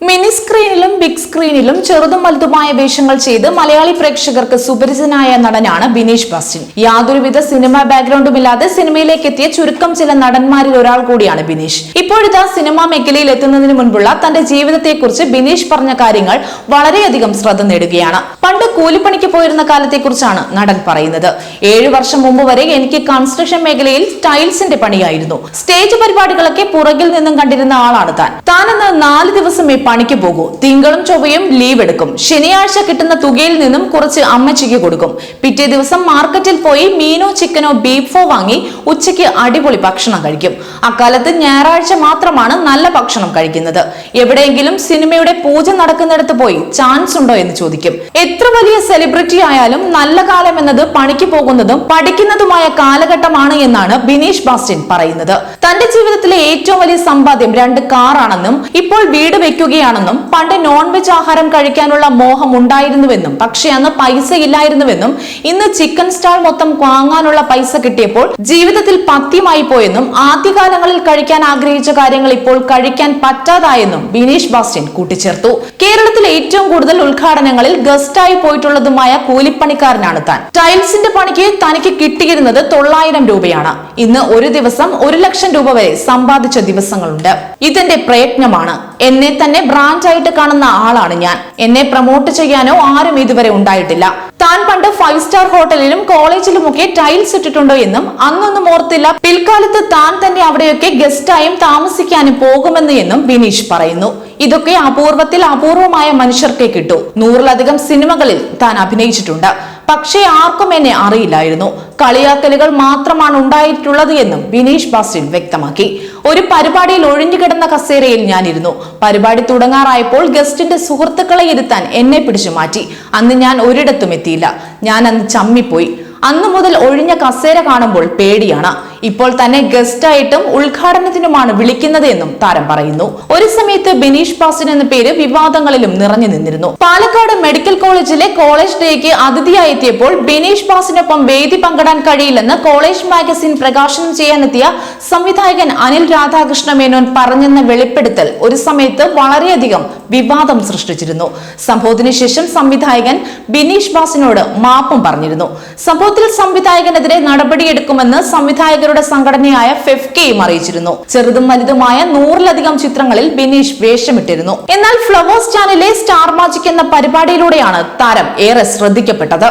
Mini സ്ക്രീനിലും big സ്ക്രീനിലും ചെറുതും വലുതുമായ വേഷങ്ങൾ ചെയ്ത് മലയാളി പ്രേക്ഷകർക്ക് സുപരിചിതനായ നടനാണ് ബിനീഷ് ബാസ്റ്റിൻ. യാതൊരുവിധ സിനിമ ബാക്ക്ഗ്രൗണ്ടും ഇല്ലാതെ സിനിമയിലേക്ക് എത്തിയ ചുരുക്കം ചില നടന്മാരിൽ ഒരാൾ കൂടിയാണ് ബിനീഷ്. ഇപ്പോഴിതാ സിനിമാ മേഖലയിൽ എത്തുന്നതിന് മുൻപുള്ള തന്റെ ജീവിതത്തെക്കുറിച്ച് ബിനീഷ് പറഞ്ഞ കാര്യങ്ങൾ വളരെയധികം ശ്രദ്ധ നേടുകയാണ്. പണ്ട് കൂലിപ്പണിക്ക് പോയിരുന്ന കാലത്തെക്കുറിച്ചാണ് നടൻ പറയുന്നത്. ഏഴു വർഷം മുമ്പ് വരെ എനിക്ക് കൺസ്ട്രക്ഷൻ മേഖലയിൽ ടൈൽസിന്റെ പണിയായിരുന്നു. സ്റ്റേജ് പരിപാടികളൊക്കെ പുറകിൽ നിന്നും കണ്ടിരുന്ന ആളാണ് താൻ. താനെന്ന് നാല് ദിവസമേ പണിക്ക് പോകൂ. തിങ്കളും ചൊവ്വയും ലീവ് എടുക്കും. ശനിയാഴ്ച കിട്ടുന്ന തുകയിൽ നിന്നും കുറച്ച് അമ്മച്ചിക്ക് കൊടുക്കും. പിറ്റേ ദിവസം മാർക്കറ്റിൽ പോയി മീനോ ചിക്കനോ ബീഫോ വാങ്ങി ഉച്ചയ്ക്ക് അടിപൊളി ഭക്ഷണം കഴിക്കും. അക്കാലത്ത് ഞായറാഴ്ച മാത്രമാണ് നല്ല ഭക്ഷണം കഴിക്കുന്നത്. എവിടെയെങ്കിലും സിനിമയുടെ പൂജ നടക്കുന്നിടത്ത് പോയി ചാൻസ് ഉണ്ടോ എന്ന് ചോദിക്കും. എത്ര വലിയ സെലിബ്രിറ്റി ആയാലും നല്ല കാലം എന്നത് പണിക്ക് പോകുന്നതും പഠിക്കുന്നതുമായ കാലഘട്ടമാണ് എന്നാണ് ബിനീഷ് ബാസ്റ്റിൻ പറയുന്നത്. തന്റെ ജീവിതത്തിലെ ഏറ്റവും വലിയ സമ്പാദ്യം രണ്ട് കാറാണെന്നും ഇപ്പോൾ വീട് വെക്കുകയാണെന്നും പണ്ട് നോൺ വെജ് ആഹാരം കഴിക്കാനുള്ള മോഹം ഉണ്ടായിരുന്നുവെന്നും പക്ഷെ അന്ന് പൈസ ഇല്ലായിരുന്നുവെന്നും ഇന്ന് ചിക്കൻ സ്റ്റാൾ മൊത്തം വാങ്ങാനുള്ള പൈസ കിട്ടിയപ്പോൾ ജീവിതത്തിൽ പത്യമായി പോയെന്നും ആദ്യകാലങ്ങളിൽ കഴിക്കാൻ ആഗ്രഹിച്ച കാര്യങ്ങൾ ഇപ്പോൾ കഴിക്കാൻ പറ്റാതായെന്നും ബിനീഷ് ബാസ്റ്റിൻ കൂട്ടിച്ചേർത്തു. കേരളത്തിൽ ഏറ്റവും കൂടുതൽ ഉദ്ഘാടനങ്ങളിൽ ഗസ്റ്റായി പോയിട്ടുള്ളതുമായ കൂലിപ്പണിക്കാരനാണ് താൻ. ടൈൽസിന്റെ പണിക്ക് തനിക്ക് കിട്ടിയിരുന്നത് തൊള്ളായിരം രൂപയാണ്. ഇന്ന് ഒരു ദിവസം ഒരു ലക്ഷം രൂപ വരെ സമ്പാദിച്ച ദിവസങ്ങളുണ്ട്. ഇതെന്റെ പ്രയത്നമാണ്. എന്നെ തന്നെ ബ്രാൻഡായിട്ട് കാണുന്ന ആളാണ് ഞാൻ. എന്നെ പ്രൊമോട്ട് ചെയ്യാനോ ആരും ഇതുവരെ ഉണ്ടായിട്ടില്ല. താൻ പണ്ട് ഫൈവ് സ്റ്റാർ ഹോട്ടലിലും കോളേജിലുമൊക്കെ ടൈൽസ് ഇട്ടിട്ടുണ്ടോ എന്നും അന്നൊന്നും ഓർത്തില്ല. പിൽക്കാലത്ത് താൻ തന്നെ അവിടെയൊക്കെ ഗസ്റ്റായും താമസിക്കാനും പോകുമെന്ന് എന്നും ബിനീഷ് പറയുന്നു. ഇതൊക്കെ അപൂർവത്തിൽ അപൂർവമായ മനുഷ്യർക്കേ കിട്ടൂ. നൂറിലധികം സിനിമകളിൽ താൻ അഭിനയിച്ചിട്ടുണ്ട്. പക്ഷേ ആർക്കും എന്നെ അറിയില്ലായിരുന്നു. കളിയാക്കലുകൾ മാത്രമാണ് ഉണ്ടായിട്ടുള്ളത് എന്നും ബിനീഷ് ബാസിൽ വ്യക്തമാക്കി. ഒരു പരിപാടിയിൽ ഒഴിഞ്ഞുകിടന്ന കസേരയിൽ ഞാനിരുന്നു. പരിപാടി തുടങ്ങാറായപ്പോൾ ഗസ്റ്റിന്റെ സുഹൃത്തുക്കളെ ഇരുത്താൻ എന്നെ പിടിച്ചു മാറ്റി. അന്ന് ഞാൻ ഒരിടത്തും എത്തിയില്ല. ഞാൻ അന്ന് ചമ്മിപ്പോയി. അന്നു മുതൽ ഒഴിഞ്ഞ കസേര കാണുമ്പോൾ പേടിയാണ്. ഇപ്പോൾ തന്നെ ഗസ്റ്റായിട്ടും ഉദ്ഘാടനത്തിനുമാണ് വിളിക്കുന്നത് എന്നും താരം പറയുന്നു. ഒരു സമയത്ത് ബിനീഷ് പാസിൻ എന്ന പേര് വിവാദങ്ങളിലും നിറഞ്ഞു നിന്നിരുന്നു. പാലക്കാട് മെഡിക്കൽ കോളേജിലെ കോളേജ് ഡേക്ക് അതിഥിയായി എത്തിയപ്പോൾ ബിനീഷ് പാസിനൊപ്പം വേദി പങ്കിടാൻ കഴിയില്ലെന്ന് കോളേജ് മാഗസിൻ പ്രകാശനം ചെയ്യാനെത്തിയ സംവിധായകൻ അനിൽ രാധാകൃഷ്ണ മേനോൻ പറഞ്ഞെന്ന വെളിപ്പെടുത്തൽ ഒരു സമയത്ത് വളരെയധികം വിവാദം സൃഷ്ടിച്ചിരുന്നു. സംഭവത്തിന് ശേഷം സംവിധായകൻ ബിനീഷ് ബാസിനോട് മാപ്പും പറഞ്ഞിരുന്നു. സംഭവത്തിൽ സംവിധായകനെതിരെ നടപടിയെടുക്കുമെന്ന് സംവിധായകരുടെ സംഘടനയായ ഫെഫ്കെയും അറിയിച്ചിരുന്നു. ചെറുതും വലുതുമായ നൂറിലധികം ചിത്രങ്ങളിൽ ബിനീഷ് വേഷമിട്ടിരുന്നു. എന്നാൽ ഫ്ലവേഴ്സ് ചാനലിലെ സ്റ്റാർ മാജിക് എന്ന പരിപാടിയിലൂടെയാണ് താരം ഏറെ ശ്രദ്ധിക്കപ്പെട്ടത്.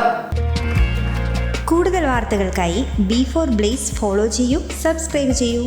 കൂടുതൽ വാർത്തകൾക്കായി ബി ഫോർ ബ്ലേസ് ഫോളോ ചെയ്യൂ സബ്സ്ക്രൈബ് ചെയ്യൂ.